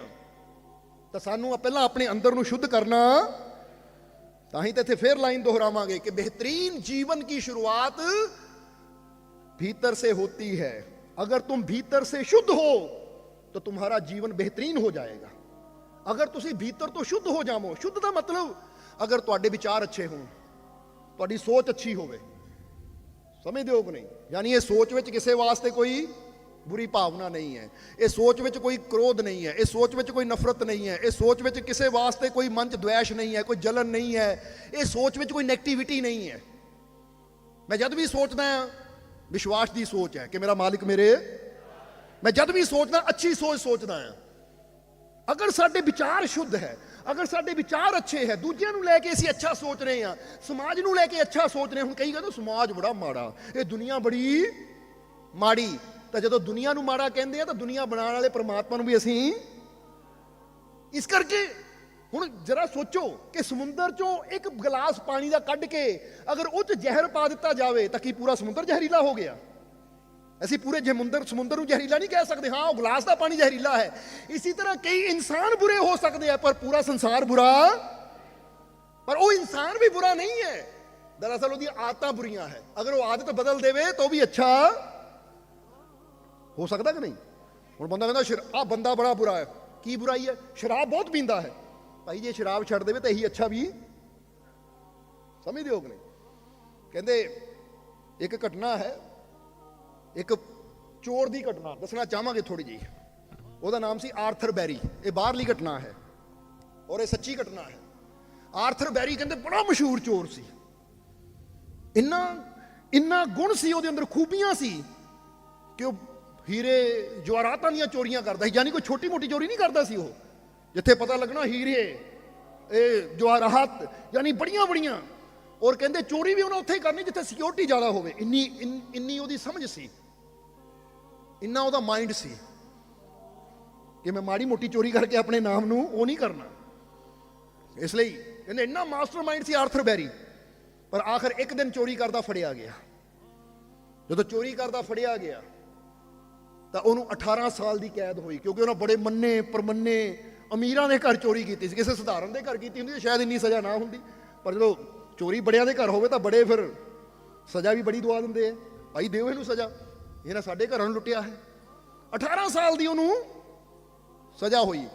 ਤਾਂ ਸਾਨੂੰ ਪਹਿਲਾਂ ਆਪਣੇ ਅੰਦਰ ਨੂੰ ਸ਼ੁੱਧ ਕਰਨਾ ਤਾਂ ਹੀ ਤਾਂ ਇੱਥੇ ਫੇਰ ਲਾਈਨ ਦੁਹਰਾਵਾਂਗੇ ਕਿ ਬਿਹਤਰੀਨ ਜੀਵਨ की शुरुआत भीतर से होती है अगर तुम भीतर से शुद्ध हो तो तुम्हारा जीवन बेहतरीन हो जाएगा ਅਗਰ ਤੁਸੀਂ ਭੀਤਰ ਤੋਂ ਸ਼ੁੱਧ ਹੋ ਜਾਵੋ, ਸ਼ੁੱਧ ਦਾ ਮਤਲਬ ਅਗਰ ਤੁਹਾਡੇ ਵਿਚਾਰ ਅੱਛੇ ਹੋਣ, ਤੁਹਾਡੀ ਸੋਚ ਅੱਛੀ ਹੋਵੇ, ਸਮਝਦੇ ਹੋ ਕਿ ਨਹੀਂ? ਯਾਨੀ ਇਹ ਸੋਚ ਵਿੱਚ ਕਿਸੇ ਵਾਸਤੇ ਕੋਈ ਬੁਰੀ ਭਾਵਨਾ ਨਹੀਂ ਹੈ। ਇਹ ਸੋਚ ਵਿੱਚ ਕੋਈ ਕ੍ਰੋਧ ਨਹੀਂ ਹੈ। ਇਹ ਸੋਚ ਵਿੱਚ ਕੋਈ ਨਫ਼ਰਤ ਨਹੀਂ ਹੈ। ਇਹ ਸੋਚ ਵਿੱਚ ਕਿਸੇ ਵਾਸਤੇ ਕੋਈ ਮਨ 'ਚ ਦੁਆਸ਼ ਨਹੀਂ ਹੈ, ਕੋਈ ਜਲਨ ਨਹੀਂ ਹੈ। ਇਹ ਸੋਚ ਵਿੱਚ ਕੋਈ ਨੈਗੇਟਿਵਿਟੀ ਨਹੀਂ ਹੈ। ਮੈਂ ਜਦ ਵੀ ਸੋਚਦਾ ਹਾਂ, ਵਿਸ਼ਵਾਸ ਦੀ ਸੋਚ ਹੈ ਕਿ ਮੇਰਾ ਮਾਲਿਕ ਮੇਰੇ ਮੈਂ ਜਦ ਵੀ ਸੋਚਦਾ, ਅੱਛੀ ਸੋਚ ਸੋਚਦਾ ਹਾਂ। ਅਗਰ ਸਾਡੇ ਵਿਚਾਰ ਸ਼ੁੱਧ ਹੈ, ਅਗਰ ਸਾਡੇ ਵਿਚਾਰ ਅੱਛੇ ਹੈ, ਦੂਜਿਆਂ ਨੂੰ ਲੈ ਕੇ ਅਸੀਂ ਅੱਛਾ ਸੋਚ ਰਹੇ ਹਾਂ, ਸਮਾਜ ਨੂੰ ਲੈ ਕੇ ਅੱਛਾ ਸੋਚ ਰਹੇ ਹਾਂ। ਹੁਣ ਕਈ ਕਹਿੰਦੇ ਸਮਾਜ ਬੜਾ ਮਾੜਾ, ਇਹ ਦੁਨੀਆ ਬੜੀ ਮਾੜੀ, ਤਾਂ ਜਦੋਂ ਦੁਨੀਆ ਨੂੰ ਮਾੜਾ ਕਹਿੰਦੇ ਆ ਤਾਂ ਦੁਨੀਆ ਬਣਾਉਣ ਵਾਲੇ ਪਰਮਾਤਮਾ ਨੂੰ ਵੀ ਅਸੀਂ ਇਸ ਕਰਕੇ ਹੁਣ ਜਰਾ ਸੋਚੋ ਕਿ ਸਮੁੰਦਰ ਚੋਂ ਇੱਕ ਗਲਾਸ ਪਾਣੀ ਦਾ ਕੱਢ ਕੇ ਅਗਰ ਉਹ ਚ ਜ਼ਹਿਰ ਪਾ ਦਿੱਤਾ ਜਾਵੇ ਤਾਂ ਕੀ ਪੂਰਾ ਸਮੁੰਦਰ ਜ਼ਹਿਰੀਲਾ ਹੋ ਗਿਆ ਅਸੀਂ ਪੂਰੇ ਜਮੁੰਦਰ, ਸਮੁੰਦਰ ਨੂੰ ਜ਼ਹਿਰੀਲਾ ਨਹੀਂ ਕਹਿ ਸਕਦੇ। ਹਾਂ, ਉਹ ਗਲਾਸ ਦਾ ਪਾਣੀ ਜ਼ਹਿਰੀਲਾ ਹੈ। ਇਸੇ ਤਰ੍ਹਾਂ ਕਈ ਇਨਸਾਨ ਬੁਰੇ ਹੋ ਸਕਦੇ ਆ, ਪਰ ਪੂਰਾ ਸੰਸਾਰ ਬੁਰਾ। ਪਰ ਉਹ ਇਨਸਾਨ ਵੀ ਬੁਰਾ ਨਹੀਂ ਹੈ। ਦਰਅਸਲ ਉਹਦੀਆਂ ਆਦਤਾਂ ਬੁਰੀਆਂ ਹੈ। ਅਗਰ ਉਹ ਆਦਤ ਬਦਲ ਦੇਵੇ, ਤਾਂ ਉਹ ਵੀ ਅੱਛਾ। ਹੋ ਸਕਦਾ ਕਿ ਨਹੀਂ? ਹੁਣ ਬੰਦਾ ਕਹਿੰਦਾ ਆ ਬੰਦਾ ਬੜਾ ਬੁਰਾ ਹੈ। ਕੀ ਬੁਰਾਈ ਹੈ? ਸ਼ਰਾਬ ਬਹੁਤ ਪੀਂਦਾ ਹੈ। ਭਾਈ, ਜੇ ਸ਼ਰਾਬ ਛੱਡ ਦੇਵੇ, ਤਾਂ ਇਹੀ ਅੱਛਾ ਵੀ। ਸਮਝਦੇ ਹੋ ਕਿ ਨਹੀਂ? ਕਹਿੰਦੇ, ਇੱਕ ਘਟਨਾ ਹੈ ਇੱਕ ਚੋਰ ਦੀ ਘਟਨਾ, ਦੱਸਣਾ ਚਾਹਾਂਗੇ ਥੋੜੀ ਜੀ ਉਹਦਾ ਨਾਮ ਸੀ ਆਰਥਰ ਬੈਰੀ। ਇਹ ਬਾਹਰਲੀ ਘਟਨਾ ਹੈ ਔਰ ਇਹ ਸੱਚੀ ਘਟਨਾ ਹੈ। ਆਰਥਰ ਬੈਰੀ ਕਹਿੰਦੇ ਬੜਾ ਮਸ਼ਹੂਰ ਚੋਰ ਸੀ। ਇੰਨਾ ਇੰਨਾ ਗੁਣ ਸੀ ਉਹਦੇ ਅੰਦਰ, ਖੂਬੀਆਂ ਸੀ ਕਿ ਉਹ ਹੀਰੇ ਜਵਾਹਰਾਤਾਂ ਦੀਆਂ ਚੋਰੀਆਂ ਕਰਦਾ ਸੀ, ਯਾਨੀ ਕੋਈ ਛੋਟੀ ਮੋਟੀ ਚੋਰੀ ਨਹੀਂ ਕਰਦਾ ਸੀ ਉਹ। ਜਿੱਥੇ ਪਤਾ ਲੱਗਣਾ ਹੀਰੇ, ਇਹ ਜਵਾਹਰਾਤ ਯਾਨੀ ਬੜੀਆਂ ਬੜੀਆਂ ਔਰ ਕਹਿੰਦੇ ਚੋਰੀ ਵੀ ਉਹਨਾਂ ਉੱਥੇ ਹੀ ਕਰਨੀ, ਜਿੱਥੇ ਸਿਕਿਉਰਿਟੀ ਜ਼ਿਆਦਾ ਹੋਵੇ। ਇੰਨੀ ਇੰਨੀ ਉਹਦੀ ਸਮਝ ਸੀ। ਇੰਨਾ ਉਹਦਾ ਮਾਈਂਡ ਸੀ ਕਿ ਮੈਂ ਮਾੜੀ ਮੋਟੀ ਚੋਰੀ ਕਰਕੇ ਆਪਣੇ ਨਾਮ ਨੂੰ ਉਹ ਨਹੀਂ ਕਰਨਾ। ਇਸ ਲਈ ਕਹਿੰਦੇ ਇੰਨਾ ਮਾਸਟਰ ਮਾਈਂਡ ਸੀ ਆਰਥਰ ਬੈਰੀ, ਪਰ ਆਖਰ ਇੱਕ ਦਿਨ ਚੋਰੀ ਕਰਦਾ ਫੜਿਆ ਗਿਆ। ਜਦੋਂ ਚੋਰੀ ਕਰਦਾ ਫੜਿਆ ਗਿਆ, ਤਾਂ ਉਹਨੂੰ 18 ਸਾਲ ਦੀ ਕੈਦ ਹੋਈ, ਕਿਉਂਕਿ ਉਹਨਾਂ ਬੜੇ ਮੰਨੇ, ਪਰਮੰਨੇ, ਅਮੀਰਾਂ ਦੇ ਘਰ ਚੋਰੀ ਕੀਤੀ ਸੀ। ਕਿਸੇ ਸਧਾਰਨ ਦੇ ਘਰ ਕੀਤੀ ਹੁੰਦੀ ਤਾਂ ਸ਼ਾਇਦ ਇੰਨੀ ਸਜ਼ਾ ਨਾ ਹੁੰਦੀ। ਪਰ ਜਦੋਂ ਚੋਰੀ ਬੜਿਆਂ ਦੇ ਘਰ ਹੋਵੇ ਤਾਂ ਬੜੇ ਫਿਰ ਸਜ਼ਾ ਵੀ ਬੜੀ ਦਵਾ ਦਿੰਦੇ ਆ। ਭਾਈ ਦਿਓ ਇਹਨੂੰ ਸਜ਼ਾ। ਇਹਨਾਂ ਸਾਡੇ ਘਰਾਂ ਨੂੰ ਲੁੱਟਿਆ ਹੈ 18 ਸਾਲ ਦੀ ਉਹਨੂੰ ਸਜ਼ਾ ਹੋਈ।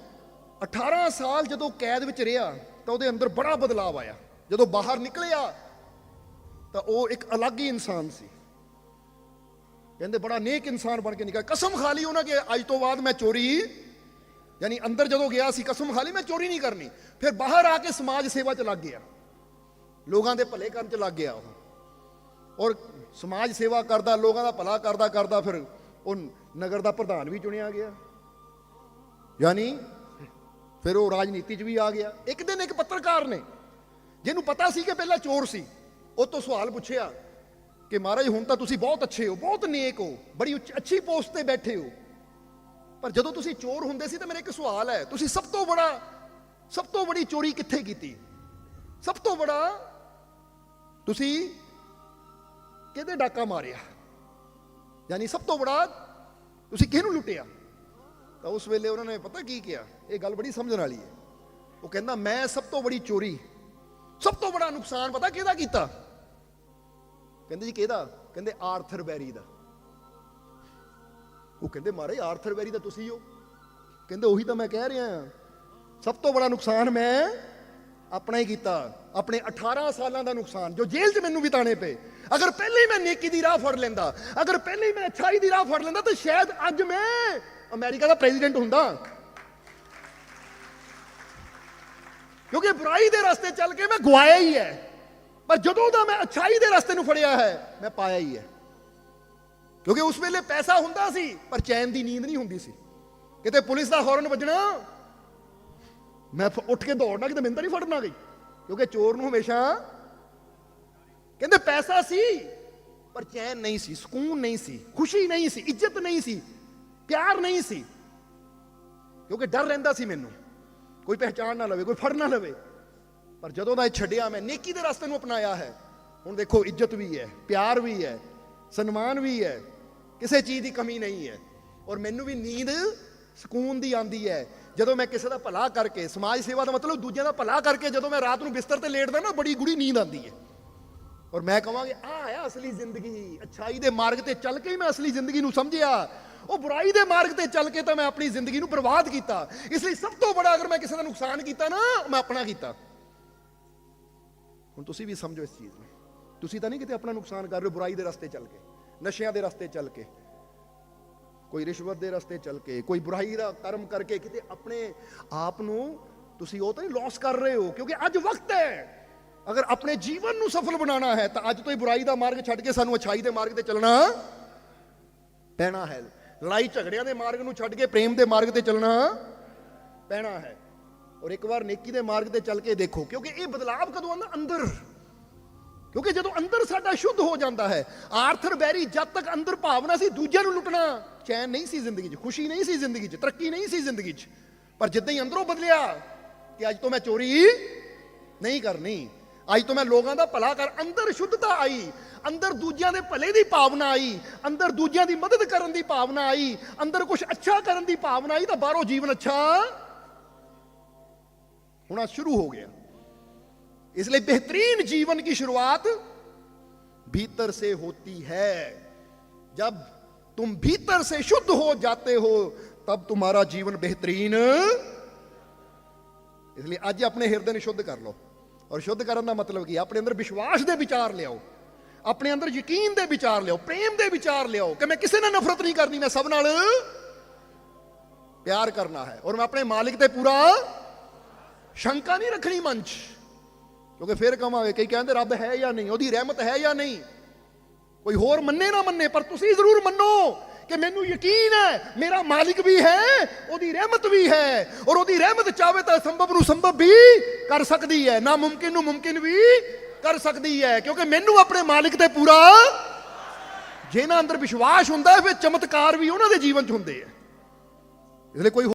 18 ਸਾਲ ਜਦੋਂ ਕੈਦ ਵਿੱਚ ਰਿਹਾ, ਤਾਂ ਉਹਦੇ ਅੰਦਰ ਬੜਾ ਬਦਲਾਅ ਆਇਆ। ਜਦੋਂ ਬਾਹਰ ਨਿਕਲਿਆ, ਤਾਂ ਉਹ ਇੱਕ ਅਲੱਗ ਹੀ ਇਨਸਾਨ ਸੀ। ਕਹਿੰਦੇ ਬੜਾ ਨੇਕ ਇਨਸਾਨ ਬਣ ਕੇ ਨਿਕਲਿਆ। ਕਸਮ ਖਾ ਲਈ ਉਹਨਾਂ ਕਿ, ਅੱਜ ਤੋਂ ਬਾਅਦ ਮੈਂ ਚੋਰੀ, ਯਾਨੀ ਅੰਦਰ ਜਦੋਂ ਗਿਆ ਸੀ, ਕਸਮ ਖਾ ਲਈ, ਮੈਂ ਚੋਰੀ ਨਹੀਂ ਕਰਨੀ। ਫਿਰ ਬਾਹਰ ਆ ਕੇ ਸਮਾਜ ਸੇਵਾ 'ਚ ਲੱਗ ਗਿਆ। ਲੋਕਾਂ ਦੇ ਭਲੇ ਕੰਮ 'ਚ ਲੱਗ ਗਿਆ ਉਹ। ਔਰ ਸਮਾਜ ਸੇਵਾ ਕਰਦਾ, ਲੋਕਾਂ ਦਾ ਭਲਾ ਕਰਦਾ ਕਰਦਾ, ਫਿਰ ਉਹ ਨਗਰ ਦਾ ਪ੍ਰਧਾਨ ਵੀ ਚੁਣਿਆ ਗਿਆ। ਯਾਨੀ ਫਿਰ ਉਹ ਰਾਜਨੀਤੀ 'ਚ ਵੀ ਆ ਗਿਆ। ਇੱਕ ਦਿਨ ਇੱਕ ਪੱਤਰਕਾਰ ਨੇ, ਜਿਹਨੂੰ ਪਤਾ ਸੀ ਕਿ ਪਹਿਲਾਂ ਚੋਰ ਸੀ, ਉਹ ਤੋਂ ਸਵਾਲ ਪੁੱਛਿਆ ਕਿ ਮਹਾਰਾਜ, ਹੁਣ ਤਾਂ ਤੁਸੀਂ ਬਹੁਤ ਅੱਛੇ ਹੋ, ਬਹੁਤ ਨੇਕ ਹੋ, ਬੜੀ ਉੱਚ- ਅੱਛੀ ਪੋਸਟ ਤੇ ਬੈਠੇ ਹੋ। ਪਰ ਜਦੋਂ ਤੁਸੀਂ ਚੋਰ ਹੁੰਦੇ ਸੀ ਤਾਂ ਮੇਰੇ ਇੱਕ ਸਵਾਲ ਹੈ, ਤੁਸੀਂ ਸਭ ਤੋਂ ਬੜਾ, ਸਭ ਤੋਂ ਬੜੀ ਚੋਰੀ ਕਿੱਥੇ ਕੀਤੀ? ਸਭ ਤੋਂ ਬੜਾ ਤੁਸੀਂ ਕਿਹਦੇ ਡਾਕਾ ਮਾਰਿਆ? ਯਾਨੀ ਸਭ ਤੋਂ ਬੜਾ ਤੁਸੀਂ ਕਿਹਨੂੰ ਲੁੱਟਿਆ? ਤਾਂ ਉਸ ਵੇਲੇ ਉਹਨਾਂ ਨੇ ਪਤਾ ਕੀ ਕਿਹਾ? ਇਹ ਗੱਲ ਬੜੀ ਸਮਝਣ ਵਾਲੀ ਹੈ। ਉਹ ਕਹਿੰਦਾ, ਮੈਂ ਸਭ ਤੋਂ ਬੜੀ ਚੋਰੀ, ਸਭ ਤੋਂ ਬੜਾ ਨੁਕਸਾਨ ਪਤਾ ਕਿਹਦਾ ਕੀਤਾ? ਕਹਿੰਦੇ ਜੀ, ਕਿਹਦਾ? ਕਹਿੰਦੇ, ਆਰਥਰ ਬੈਰੀ ਦਾ। ਉਹ ਕਹਿੰਦੇ ਮਹਾਰਾਜ ਆਰਥਰ ਬੈਰੀ ਦਾ ਤੁਸੀਂ ਹੋ? ਕਹਿੰਦੇ, ਉਹੀ ਤਾਂ ਮੈਂ ਕਹਿ ਰਿਹਾ ਹਾਂ। ਸਭ ਤੋਂ ਬੜਾ ਨੁਕਸਾਨ ਮੈਂ ਆਪਣਾ ਹੀ ਕੀਤਾ, ਆਪਣੇ 18 ਸਾਲਾਂ ਦਾ ਨੁਕਸਾਨ, ਜੋ ਜੇਲ੍ਹ 'ਚ ਮੈਨੂੰ ਬਿਤਾਣੇ ਪਏ। ਅਗਰ ਪਹਿਲੇ ਹੀ ਮੈਂ ਨੇਕੀ ਦੀ ਰਾਹ ਫੜ ਲੈਂਦਾ, ਅਗਰ ਪਹਿਲੇ ਹੀ ਮੈਂ ਅੱਛਾਈ ਦੀ ਰਾਹ ਫੜ ਲੈਂਦਾ, ਤਾਂ ਸ਼ਾਇਦ ਅੱਜ ਮੈਂ ਅਮਰੀਕਾ ਦਾ ਪ੍ਰੈਜ਼ੀਡੈਂਟ ਹੁੰਦਾ। ਕਿਉਂਕਿ ਬੁਰਾਈ ਦੇ ਰਸਤੇ ਚੱਲ ਕੇ ਮੈਂ ਗਵਾਇਆ ਹੀ ਹੈ। ਪਰ ਜਦੋਂ ਦਾ ਮੈਂ ਅਛਾਈ ਦੇ ਰਸਤੇ ਨੂੰ ਫੜਿਆ ਹੈ, ਮੈਂ ਪਾਇਆ ਹੀ ਹੈ। ਕਿਉਂਕਿ ਉਸ ਵੇਲੇ ਪੈਸਾ ਹੁੰਦਾ ਸੀ, ਪਰ ਚੈਨ ਦੀ ਨੀਂਦ ਨਹੀਂ ਹੁੰਦੀ ਸੀ। ਕਿਤੇ ਪੁਲਿਸ ਦਾ ਹੌਰਨ ਵੱਜਣਾ ਮੈਂ ਉੱਠ ਕੇ ਦੌੜਨਾ ਕਿਤੇ ਮੈਨੂੰ ਤਾਂ ਨਹੀਂ ਫੜਨਾ ਗਈ? ਕਿਉਂਕਿ ਚੋਰ ਨੂੰ ਹਮੇਸ਼ਾ ਕਹਿੰਦੇ ਪੈਸਾ ਸੀ, ਪਰ ਚੈਨ ਨਹੀਂ ਸੀ, ਸਕੂਨ ਨਹੀਂ ਸੀ, ਖੁਸ਼ੀ ਨਹੀਂ ਸੀ, ਇੱਜ਼ਤ ਨਹੀਂ ਸੀ, ਪਿਆਰ ਨਹੀਂ ਸੀ। ਕਿਉਂਕਿ ਡਰ ਰਹਿੰਦਾ ਸੀ ਮੈਨੂੰ। ਕੋਈ ਪਹਿਚਾਨ ਨਾ ਲਵੇ, ਕੋਈ ਫੜ ਨਾ ਲਵੇ। ਪਰ ਜਦੋਂ ਦਾ ਇਹ ਛੱਡਿਆ, ਮੈਂ ਨੇਕੀ ਦੇ ਰਸਤੇ ਨੂੰ ਅਪਣਾਇਆ ਹੈ। ਹੁਣ ਦੇਖੋ, ਇੱਜ਼ਤ ਵੀ ਹੈ, ਪਿਆਰ ਵੀ ਹੈ, ਸਨਮਾਨ ਵੀ ਹੈ, ਕਿਸੇ ਚੀਜ਼ ਦੀ ਕਮੀ ਨਹੀਂ ਹੈ। ਔਰ ਮੈਨੂੰ ਵੀ ਨੀਂਦ ਸਕੂਨ ਦੀ ਆਂਦੀ ਹੈ। ਜਦੋਂ ਮੈਂ ਕਿਸੇ ਦਾ ਭਲਾ ਕਰਕੇ, ਸਮਾਜ ਸੇਵਾ ਦਾ ਮਤਲਬ ਦੂਜਿਆਂ ਦਾ ਭਲਾ ਕਰਕੇ ਜਦੋਂ ਮੈਂ ਰਾਤ ਨੂੰ ਬਿਸਤਰ ਤੇ ਲੇਟਦਾ ਨਾ, ਬੜੀ ਗੁੜੀ ਨੀਂਦ ਆਉਂਦੀ ਹੈ। ਔਰ ਮੈਂ ਕਹਾਂਗੇ, ਆ ਹੈ ਅਸਲੀ ਜ਼ਿੰਦਗੀ, ਅਛਾਈ ਦੇ ਮਾਰਗ ਤੇ ਚੱਲ ਕੇ ਹੀ ਮੈਂ ਅਸਲੀ ਜ਼ਿੰਦਗੀ ਨੂੰ ਸਮਝਿਆ। ਉਹ ਬੁਰਾਈ ਦੇ ਮਾਰਗ ਤੇ ਚੱਲ ਕੇ ਤਾਂ ਮੈਂ ਆਪਣੀ ਜ਼ਿੰਦਗੀ ਨੂੰ ਬਰਬਾਦ ਕੀਤਾ। ਇਸ ਲਈ ਸਭ ਤੋਂ ਬੜਾ ਅਗਰ ਮੈਂ ਕਿਸੇ ਦਾ ਨੁਕਸਾਨ ਕੀਤਾ ਨਾ, ਮੈਂ ਆਪਣਾ ਕੀਤਾ। ਹੁਣ ਤੁਸੀਂ ਵੀ ਸਮਝੋ ਇਸ ਚੀਜ਼ ਨੂੰ। ਤੁਸੀਂ ਤਾਂ ਨਹੀਂ ਕਿਤੇ ਆਪਣਾ ਨੁਕਸਾਨ ਕਰ ਰਹੇ ਹੋ, ਬੁਰਾਈ ਦੇ ਰਸਤੇ ਚੱਲ ਕੇ, ਨਸ਼ਿਆਂ ਦੇ ਰਸਤੇ ਚੱਲ ਕੇ। ਕੋਈ ਰਿਸ਼ਵਤ ਦੇ ਰਸਤੇ ਚੱਲ ਕੇ, ਕੋਈ ਬੁਰਾਈ ਦਾ ਕਰਮ ਕਰਕੇ ਕਿਤੇ ਆਪਣੇ ਆਪ ਨੂੰ ਤੁਸੀਂ ਉਹ ਤਾਂ ਨਹੀਂ ਲਾਸ ਕਰ ਰਹੇ ਹੋ, ਕਿਉਂਕਿ ਅੱਜ ਵਕਤ ਹੈ। ਅਗਰ ਆਪਣੇ ਜੀਵਨ ਨੂੰ ਸਫਲ ਬਣਾਉਣਾ ਹੈ, ਤਾਂ ਅੱਜ ਤੋਂ ਹੀ ਬੁਰਾਈ ਦਾ ਮਾਰਗ ਛੱਡ ਕੇ ਸਾਨੂੰ ਅਛਾਈ ਦੇ ਮਾਰਗ ਤੇ ਚੱਲਣਾ ਪੈਣਾ ਹੈ। ਲੜਾਈ ਝਗੜਿਆਂ ਦੇ ਮਾਰਗ ਨੂੰ ਛੱਡ ਕੇ, ਪ੍ਰੇਮ ਦੇ ਮਾਰਗ ਤੇ ਚੱਲਣਾ ਪੈਣਾ ਹੈ। ਔਰ ਇੱਕ ਵਾਰ ਨੇਕੀ ਦੇ ਮਾਰਗ ਤੇ ਚੱਲ ਕੇ ਦੇਖੋ, ਕਿਉਂਕਿ ਇਹ ਬਦਲਾਅ ਕਦੋਂ ਆਉਂਦਾ? ਅੰਦਰ। ਕਿਉਂਕਿ ਜਦੋਂ ਅੰਦਰ ਸਾਡਾ ਸ਼ੁੱਧ ਹੋ ਜਾਂਦਾ ਹੈ, ਆਰਥਰ ਬੈਰੀ ਜਦ ਤੱਕ ਅੰਦਰ ਭਾਵਨਾ ਸੀ ਦੂਜਿਆਂ ਨੂੰ ਲੁੱਟਣਾ, ਚੈਨ ਨਹੀਂ ਸੀ ਜ਼ਿੰਦਗੀ 'ਚ, ਖੁਸ਼ੀ ਨਹੀਂ ਸੀ ਜ਼ਿੰਦਗੀ 'ਚ, ਤਰੱਕੀ ਨਹੀਂ ਸੀ ਜ਼ਿੰਦਗੀ 'ਚ। ਪਰ ਜਿੱਦਾਂ ਹੀ ਅੰਦਰੋਂ ਬਦਲਿਆ ਕਿ ਅੱਜ ਤੋਂ ਮੈਂ ਚੋਰੀ ਨਹੀਂ ਕਰਨੀ, ਅੱਜ ਤੋਂ ਮੈਂ ਲੋਕਾਂ ਦਾ ਭਲਾ ਕਰ, ਅੰਦਰ ਸ਼ੁੱਧਤਾ ਆਈ, ਅੰਦਰ ਦੂਜਿਆਂ ਦੇ ਭਲੇ ਦੀ ਭਾਵਨਾ ਆਈ, ਅੰਦਰ ਦੂਜਿਆਂ ਦੀ ਮਦਦ ਕਰਨ ਦੀ ਭਾਵਨਾ ਆਈ, ਅੰਦਰ ਕੁਝ ਅੱਛਾ ਕਰਨ ਦੀ ਭਾਵਨਾ ਆਈ ਤਾਂ ਬਾਹਰੋਂ ਜੀਵਨ ਅੱਛਾ ਹੋਣਾ ਸ਼ੁਰੂ ਹੋ ਗਿਆ। इसलिए बेहतरीन जीवन की शुरुआत भीतर से होती है। जब तुम भीतर से शुद्ध हो जाते हो, तब तुम्हारा जीवन बेहतरीन। इसलिए आज अपने हृदय ने शुद्ध कर लो। और शुद्ध करने का मतलब की अपने अंदर विश्वास के विचार लियाओ अपने अंदर यकीन के विचार लियाओ प्रेम के विचार लियाओ कि मैं किसी ने नफरत नहीं करनी, मैं सब न प्यार करना है। और मैं अपने मालिक से पूरा शंका नहीं रखनी, मंच। ਕਿਉਂਕਿ ਫਿਰ ਕਵਾਂਗੇ ਕਈ ਕਹਿੰਦੇ ਰੱਬ ਹੈ ਜਾਂ ਨਹੀਂ, ਉਹਦੀ ਰਹਿਮਤ ਹੈ ਜਾਂ ਨਹੀਂ। ਕੋਈ ਹੋਰ ਮੰਨੇ ਨਾ ਮੰਨੇ, ਪਰ ਤੁਸੀਂ ਜ਼ਰੂਰ ਮੰਨੋ ਕਿ ਮੈਨੂੰ ਯਕੀਨ ਹੈ, ਮੇਰਾ ਮਾਲਿਕ ਵੀ ਹੈ, ਉਹਦੀ ਰਹਿਮਤ ਵੀ ਹੈ। ਔਰ ਉਹਦੀ ਰਹਿਮਤ ਚਾਹੇ ਤਾਂ ਸੰਭਵ ਨੂੰ ਸੰਭਵ ਵੀ ਕਰ ਸਕਦੀ ਹੈ, ਨਾ ਮੁਮਕਿਨ ਨੂੰ ਮੁਮਕਿਨ ਵੀ ਕਰ ਸਕਦੀ ਹੈ, ਕਿਉਂਕਿ ਮੈਨੂੰ ਆਪਣੇ ਮਾਲਿਕ ਤੇ ਪੂਰਾ ਜਿਹਨਾਂ ਅੰਦਰ ਵਿਸ਼ਵਾਸ ਹੁੰਦਾ ਹੈ, ਫਿਰ ਚਮਤਕਾਰ ਵੀ ਉਹਨਾਂ ਦੇ ਜੀਵਨ 'ਚ ਹੁੰਦੇ ਆ। ਇਸ ਲਈ ਕੋਈ